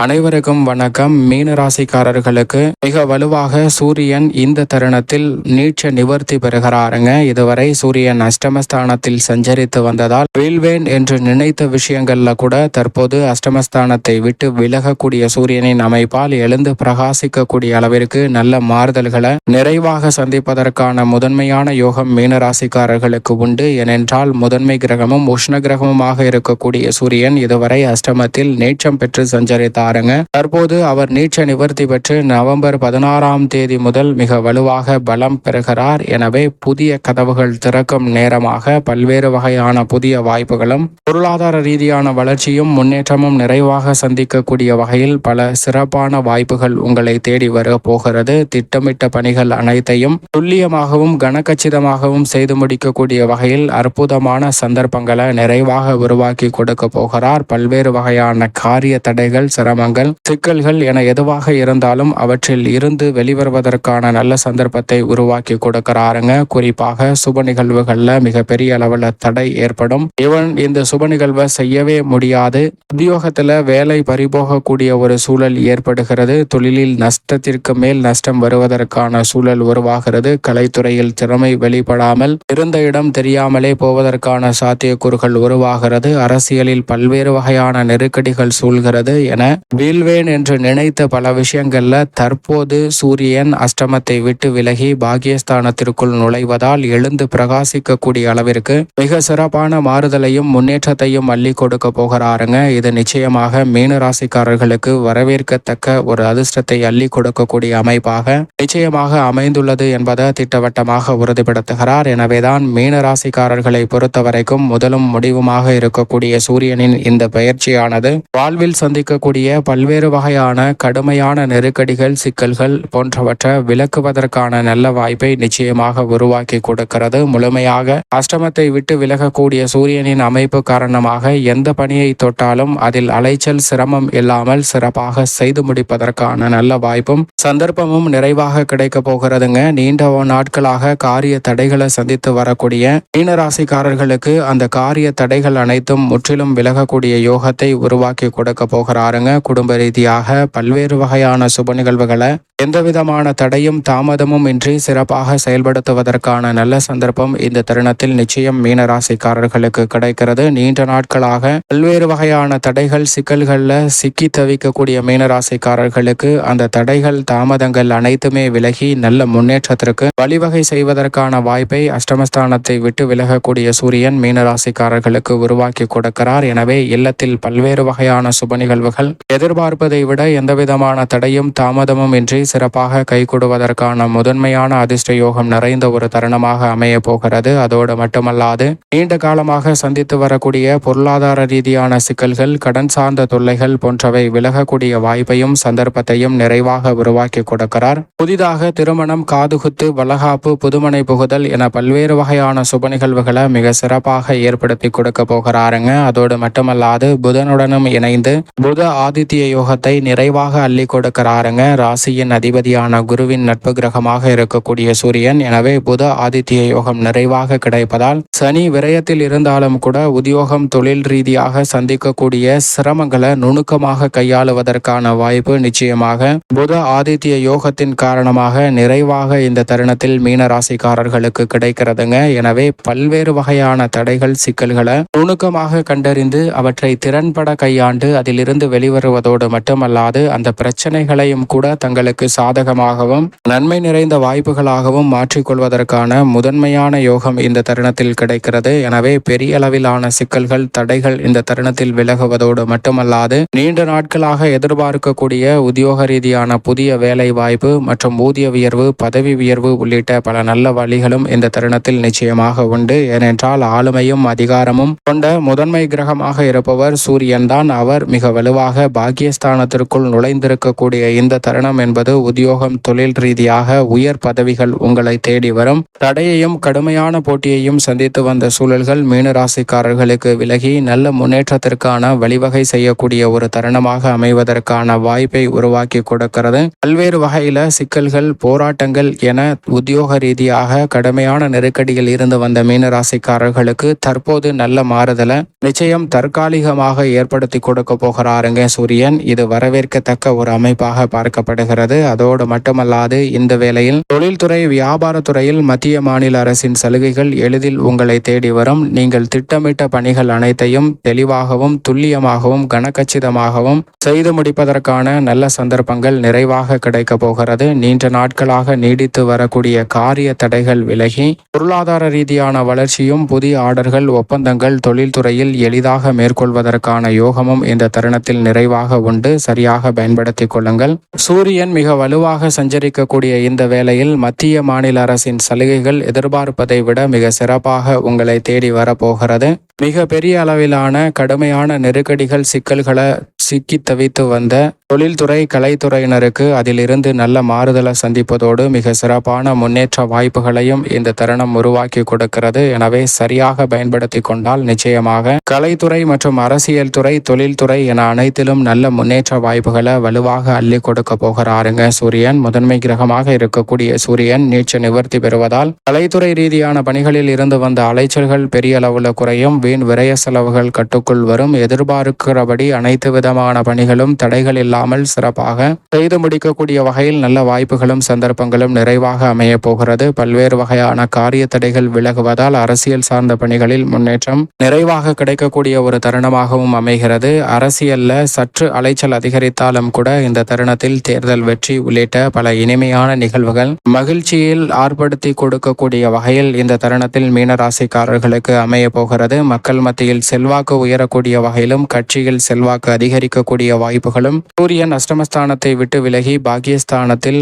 அனைவருக்கும் வணக்கம். மீன ராசிக்காரர்களுக்கு மிக வலுவாக சூரியன் இந்த தருணத்தில் நீட்ச நிவர்த்தி பெறுகிறாருங்க. இதுவரை சூரியன் அஷ்டமஸ்தானத்தில் சஞ்சரித்து வந்ததால் வீழ்வேன் என்று நினைத்த விஷயங்கள்ல கூட தற்போது அஷ்டமஸ்தானத்தை விட்டு விலகக்கூடிய சூரியனின் அமைப்பால் எழுந்து பிரகாசிக்கக்கூடிய அளவிற்கு நல்ல மாறுதல்களை நிறைவாக சந்திப்பதற்கான முதன்மையான யோகம் மீன ராசிக்காரர்களுக்கு உண்டு. ஏனென்றால் முதன்மை கிரகமும் உஷ்ண கிரகமுமாக இருக்கக்கூடிய சூரியன் இதுவரை அஷ்டமத்தில் நீச்சம் பெற்று சஞ்சரித்தார். பாருங்க. தற்போது அவர் நீச்ச நிவர்த்தி பெற்று நவம்பர் பதினாறாம் தேதி முதல் மிக வலுவாக பலம் பெறுகிறார். எனவே புதிய கதவுகள் திறக்கும் நேரமாக பல்வேறு வகையான புதிய வாய்ப்புகளும் பொருளாதார ரீதியான வளர்ச்சியும் முன்னேற்றமும் நிறைவாக சந்திக்கக்கூடிய வகையில் பல சிறப்பான வாய்ப்புகள் உங்களை தேடி வர போகிறது. திட்டமிட்ட பணிகள் அனைத்தையும் துல்லியமாகவும் கனக்கச்சிதமாகவும் செய்து முடிக்கக்கூடிய வகையில் அற்புதமான சந்தர்ப்பங்களை நிறைவாக உருவாக்கி கொடுக்க போகிறார். பல்வேறு வகையான காரிய தடைகள் சிறப்பு சிரமங்கள் சிக்கல்கள் என எதுவாக இருந்தாலும் அவற்றில் இருந்து வெளிவருவதற்கான நல்ல சந்தர்ப்பத்தை உருவாக்கி கொடுக்கிறாருங்க. குறிப்பாக சுப நிகழ்வுகள்ல மிகப்பெரிய அளவில் தடை ஏற்படும். இவன் இந்த சுப நிகழ்வை செய்யவே முடியாது. உத்தியோகத்துல வேலை பறிபோகக்கூடிய ஒரு சூழல் ஏற்படுகிறது. தொழிலில் நஷ்டத்திற்கு மேல் நஷ்டம் வருவதற்கான சூழல் உருவாகிறது. கலைத்துறையில் திறமை வெளிப்படாமல் இருந்த இடம் தெரியாமலே போவதற்கான சாத்தியக்கூறுகள் உருவாகிறது. அரசியலில் பல்வேறு வகையான நெருக்கடிகள் சூழ்கிறது என வீழ்வேன் என்று நினைத்த பல விஷயங்கள்ல தற்போது சூரியன் அஷ்டமத்தை விட்டு விலகி பாகியஸ்தானத்திற்குள் நுழைவதால் எழுந்து பிரகாசிக்கக்கூடிய அளவிற்கு மிக சிறப்பான மாறுதலையும் முன்னேற்றத்தையும் அள்ளி கொடுக்க போகிறாருங்க. இது நிச்சயமாக மீன ராசிக்காரர்களுக்கு வரவேற்கத்தக்க ஒரு அதிர்ஷ்டத்தை அள்ளி கொடுக்கக்கூடிய அமைப்பாக நிச்சயமாக அமைந்துள்ளது என்பதை திட்டவட்டமாக உறுதிப்படுத்துகிறார். எனவேதான் மீன ராசிக்காரர்களை பொறுத்தவரைக்கும் முதலும் முடிவுமாக இருக்கக்கூடிய சூரியனின் இந்த பயிற்சியானது வாழ்வில் சந்திக்கக்கூடிய பல்வேறு வகையான கடுமையான நெருக்கடிகள் சிக்கல்கள் போன்றவற்றை விளக்குவதற்கான நல்ல வாய்ப்பை நிச்சயமாக உருவாக்கி கொடுக்கிறது. முழுமையாக அஷ்டமத்தை விட்டு விலகக்கூடிய சூரியனின் அமைப்பு காரணமாக எந்த பணியை தொட்டாலும் அதில் அலைச்சல் சிரமம் இல்லாமல் சிறப்பாக செய்து முடிப்பதற்கான நல்ல வாய்ப்பும் சந்தர்ப்பமும் நிறைவாக கிடைக்க போகிறதுங்க. நீண்ட நாட்களாக காரிய தடைகளை சந்தித்து வரக்கூடிய மீனராசிக்காரர்களுக்கு அந்த காரிய தடைகள் அனைத்தும் முற்றிலும் விலகக்கூடிய யோகத்தை உருவாக்கி கொடுக்க போகிறாருங்க. குடும்ப ரீதியாக பல்வேறு வகையான சுப நிகழ்வுகளை எந்தவிதமான தடையும் தாமதமும் இன்றி சிறப்பாக செயல்படுத்துவதற்கான நல்ல சந்தர்ப்பம் இந்த தருணத்தில் நிச்சயம் மீனராசிக்காரர்களுக்கு கிடைக்கிறது. நீண்ட நாட்களாக பல்வேறு வகையான தடைகள் சிக்கல்களில் சிக்கி தவிக்கக்கூடிய மீனராசிக்காரர்களுக்கு அந்த தடைகள் தாமதங்கள் அனைத்துமே விலகி நல்ல முன்னேற்றத்திற்கு வழிவகை செய்வதற்கான வாய்ப்பை அஷ்டமஸ்தானத்தை விட்டு விலகக்கூடிய சூரியன் மீனராசிக்காரர்களுக்கு உருவாக்கி கொடுக்கிறார். எனவே இல்லத்தில் பல்வேறு வகையான சுப நிகழ்வுகள் எதிர்பார்ப்பதை விட எந்தவிதமான தடையும் தாமதமும் இன்றி சிறப்பாக கைகூடுவதற்கான முதன்மையான அதிர்ஷ்ட யோகம் நிறைந்த ஒரு தருணமாக அமைய போகிறது. அதோடு மட்டுமல்லாது நீண்ட காலமாக சந்தித்து வரக்கூடிய பொருளாதார ரீதியான சிக்கல்கள் கடன் சார்ந்த தொல்லைகள் போன்றவை விலகக்கூடிய வாய்ப்பையும் சந்தர்ப்பத்தையும் நிறைவாக உருவாக்கி கொடுக்கிறார். புதிதாக திருமணம் காதுகுத்து வளகாப்பு புதுமனை புகுதல் என பல்வேறு வகையான சுப நிகழ்வுகளை மிக சிறப்பாக ஏற்படுத்தி கொடுக்க போகிறாருங்க. அதோடு மட்டுமல்லாது புதனுடனும் இணைந்து புத ஆதித்ய யோகத்தை நிறைவாக அள்ளி கொடுக்கிறாருங்க. ராசியின் அதிபதியான குருவின் நட்பு கிரகமாக இருக்கக்கூடிய சூரியன். எனவே புத ஆதித்ய யோகம் நிறைவாக கிடைப்பதால் சனி விரயத்தில் இருந்தாலும் கூட உத்தியோகம் தொழில் ரீதியாக சந்திக்கக்கூடிய சிரமங்களை நுணுக்கமாக கையாளுவதற்கான வாய்ப்பு நிச்சயமாக புத ஆதித்ய யோகத்தின் காரணமாக நிறைவாக இந்த தருணத்தில் மீன ராசிக்காரர்களுக்கு கிடைக்கிறதுங்க. எனவே பல்வேறு வகையான தடைகள் சிக்கல்களை நுணுக்கமாக கண்டறிந்து அவற்றை திறன்பட கையாண்டு அதிலிருந்து வெளிவருவதோடு மட்டுமல்லாது அந்த பிரச்சனைகளையும் கூட தங்களுக்கு சாதகமாகவும் நன்மை நிறைந்த வாய்ப்புகளாகவும் மாற்றிக்கொள்வதற்கான முதன்மையான யோகம் இந்த தருணத்தில் கிடைக்கிறது. எனவே பெரிய அளவிலான சிக்கல்கள் தடைகள் இந்த தருணத்தில் விலகுவதோடு மட்டுமல்லாது நீண்ட நாட்களாக எதிர்பார்க்கக்கூடிய உத்தியோக ரீதியான புதிய வேலை வாய்ப்பு மற்றும் ஊதிய உயர்வு பதவி உயர்வு உள்ளிட்ட பல நல்ல வழிகளும் இந்த தருணத்தில் நிச்சயமாக உண்டு. ஏனென்றால் ஆளுமையும் அதிகாரமும் கொண்ட முதன்மை கிரகமாக இருப்பவர் சூரியன்தான். அவர் மிக வலுவாக பாக்கியஸ்தானத்திற்குள் நுழைந்திருக்கக்கூடிய இந்த தருணம் என்பது அதாவது உத்தியோகம் தொழில் ரீதியாக உயர் பதவிகள் உங்களை தேடி வரும். தடையையும் கடுமையான போட்டியையும் சந்தித்து வந்த சூழல்கள் மீனராசிக்காரர்களுக்கு விலகி நல்ல முன்னேற்றத்திற்கான வழிவகை செய்யக்கூடிய ஒரு தருணமாக அமைவதற்கான வாய்ப்பை உருவாக்கி கொடுக்கிறது. பல்வேறு வகையில சிக்கல்கள் போராட்டங்கள் என உத்தியோக ரீதியாக கடுமையான நெருக்கடியில் இருந்து வந்த மீனராசிக்காரர்களுக்கு தற்போது நல்ல மாறுதலை நிச்சயம் தற்காலிகமாக ஏற்படுத்தி கொடுக்க போகிறாருங்க சூரியன். இது வரவேற்கத்தக்க ஒரு அமைப்பாக பார்க்கப்படுகிறது. அதோடு மட்டுமல்லாது இந்த வேளையில் தொழில்துறை வியாபாரத்துறையில் மத்திய மாநில அரசின் சலுகைகள் எளிதில் உங்களை தேடி வரும். நீங்கள் திட்டமிட்ட பணிகள் அனைத்தையும் தெளிவாகவும் துல்லியமாகவும் கனக்கச்சிதமாகவும் செய்து முடிப்பதற்கான நல்ல சந்தர்ப்பங்கள் நிறைவாக கிடைக்க போகிறது. நீண்ட நாட்களாக நீடித்து வரக்கூடிய காரிய தடைகள் விலகி பொருளாதார ரீதியான வளர்ச்சியும் புதிய ஆர்டர்கள் ஒப்பந்தங்கள் தொழில்துறையில் எளிதாக மேற்கொள்வதற்கான யோகமும் இந்த தருணத்தில் நிறைவாக உண்டு. சரியாக பயன்படுத்திக் கொள்ளுங்கள். சூரியன் மிக வலுவாக சஞ்சரிக்கக்கூடிய இந்த வேளையில் மத்திய மாநில அரசின் சலுகைகள் எதிர்பார்ப்பதை விட மிக சிறப்பாக உங்களை தேடி வரப்போகிறது. மிக பெரிய அளவிலான கடுமையான நெருக்கடிகள் சிக்கல்களை சிக்கி தவித்து வந்த தொழில்துறை கலைத்துறையினருக்கு அதிலிருந்து நல்ல மாறுதலை சந்திப்பதோடு மிக சிறப்பான முன்னேற்ற வாய்ப்புகளையும் இந்த தருணம் உருவாக்கி கொடுக்கிறது. எனவே சரியாக பயன்படுத்தி கொண்டால் நிச்சயமாக கலைத்துறை மற்றும் அரசியல் துறை தொழில்துறை என அனைத்திலும் நல்ல முன்னேற்ற வாய்ப்புகளை வலுவாக அள்ளி கொடுக்க போகிறாருங்க. சூரியன் முதன்மை கிரகமாக இருக்கக்கூடிய சூரியன் நீச்ச நிவர்த்தி பெறுவதால் கலைத்துறை ரீதியான பணிகளில் இருந்து வந்த அலைச்சல்கள் பெரிய அளவுல குறையும். வீண் விரய செலவுகள் கட்டுக்குள் வரும். எதிர்பார்க்கிறபடி அனைத்து விதமான பணிகளும் தடைகள் இல்லாமல் சிறப்பாக செய்து முடிக்கக்கூடிய வகையில் நல்ல வாய்ப்புகளும் சந்தர்ப்பங்களும் நிறைவாக அமைய போகிறது. பல்வேறு வகையான காரிய தடைகள் விலகுவதால் அரசியல் சார்ந்த பணிகளில் முன்னேற்றம் நிறைவாக கிடைக்கக்கூடிய ஒரு தருணமாகவும் அமைகிறது. அரசியல்ல சற்று அலைச்சல் அதிகரித்தாலும் கூட இந்த தருணத்தில் தேர்தல் வெற்றி உள்ளிட்ட பல இனிமையான நிகழ்வுகள் மகிழ்ச்சியில் ஆர்ப்படுத்தி கொடுக்கக்கூடிய வகையில் இந்த தருணத்தில் மீனராசிக்காரர்களுக்கு அமைய போகிறது. மக்கள் மத்தியில் செல்வாக்கு உயரக்கூடிய வகையிலும் கட்சியில் செல்வாக்கு அதிகரிக்கக்கூடிய வாய்ப்புகளும் சூரியன் அஷ்டமஸ்தானத்தை விட்டு விலகி பாக்கியஸ்தானத்தில்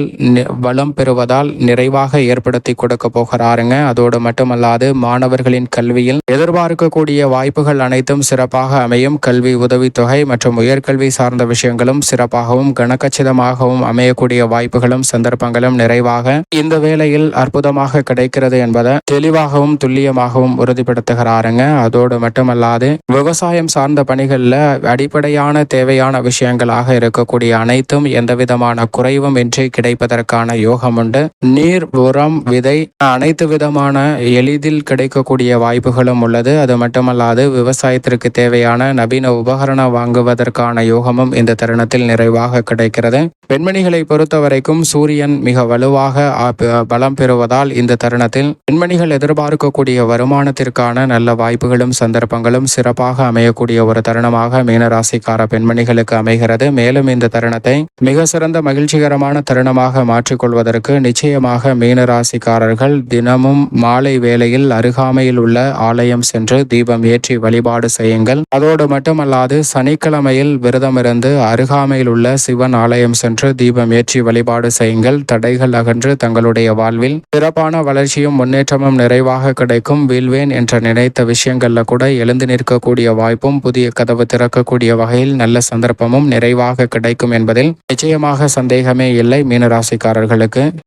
வளம் பெறுவதால் நிறைவாக ஏற்படுத்தி கொடுக்க போகிறாருங்க. அதோடு மட்டுமல்லாது மாணவர்களின் கல்வியில் எதிர்பார்க்கக்கூடிய வாய்ப்புகள் அனைத்தும் சிறப்பாக அமையும். கல்வி உதவித்தொகை மற்றும் உயர்கல்வி சார்ந்த விஷயங்களும் சிறப்பாகவும் கனக்கச்சிதமாகவும் அமையக்கூடிய வாய்ப்புகளும் சந்தர்ப்பங்களும் நிறைவாக இந்த வேளையில் அற்புதமாக கிடைக்கிறது என்பதை தெளிவாகவும் துல்லியமாகவும் உறுதிப்படுத்துகிறாருங்க. அதோடு மட்டுமல்லாது விவசாயம் சார்ந்த பணிகளில் அடிப்படையான தேவையான விஷயங்களாக இருக்கக்கூடிய அனைத்தும் எந்தவிதமான குறைவும் இன்றி கிடைப்பதற்கான யோகம் உண்டு. நீர் உரம் விதை அனைத்து விதமான எளிதில் கிடைக்கக்கூடிய வாய்ப்புகளும் உள்ளது. அது மட்டுமல்லாது விவசாயத்திற்கு தேவையான நவீன உபகரணம் வாங்குவதற்கான யோகமும் இந்த தருணத்தில் நிறைவாக கிடைக்கிறது. பெண்மணிகளை பொறுத்தவரைக்கும் சூரியன் மிக வலுவாக பலம் பெறுவதால் இந்த தருணத்தில் பெண்மணிகள் எதிர்பார்க்கக்கூடிய வருமானத்திற்கான நல்ல வாய்ப்புகளும் சந்தர்ப்பங்களும் சிறப்பாக அமையக்கூடிய ஒரு தருணமாக மீனராசிக்கார பெண்மணிகளுக்கு அமைகிறது. மேலும் இந்த தருணத்தை மிக சிறந்த மகிழ்ச்சிகரமான தருணமாக மாற்றிக்கொள்வதற்கு நிச்சயமாக மீனராசிக்காரர்கள் தினமும் மாலை வேளையில் அருகாமையில் உள்ள ஆலயம் சென்று தீபம் ஏற்றி வழிபாடு செய்யுங்கள். அதோடு மட்டுமல்லாது சனிக்கிழமையில் விரதமிருந்து அருகாமையில் உள்ள சிவன் ஆலயம் சென்று தீபம் ஏற்றி வழிபாடு செய்யுங்கள். தடைகள் அகன்று தங்களுடைய வாழ்வில் சிறப்பான வளர்ச்சியும் முன்னேற்றமும் நிறைவாக கிடைக்கும். வீழ்வேன் என்ற நினைத்த விஷயங்கள்ல கூட எழுந்து நிற்கக்கூடிய வாய்ப்பும் புதிய கதவு திறக்கக்கூடிய வகையில் நல்ல சந்தர்ப்பமும் நிறைவாக கிடைக்கும் என்பதில் நிச்சயமாக சந்தேகமே இல்லை மீனராசிக்காரர்களுக்கு.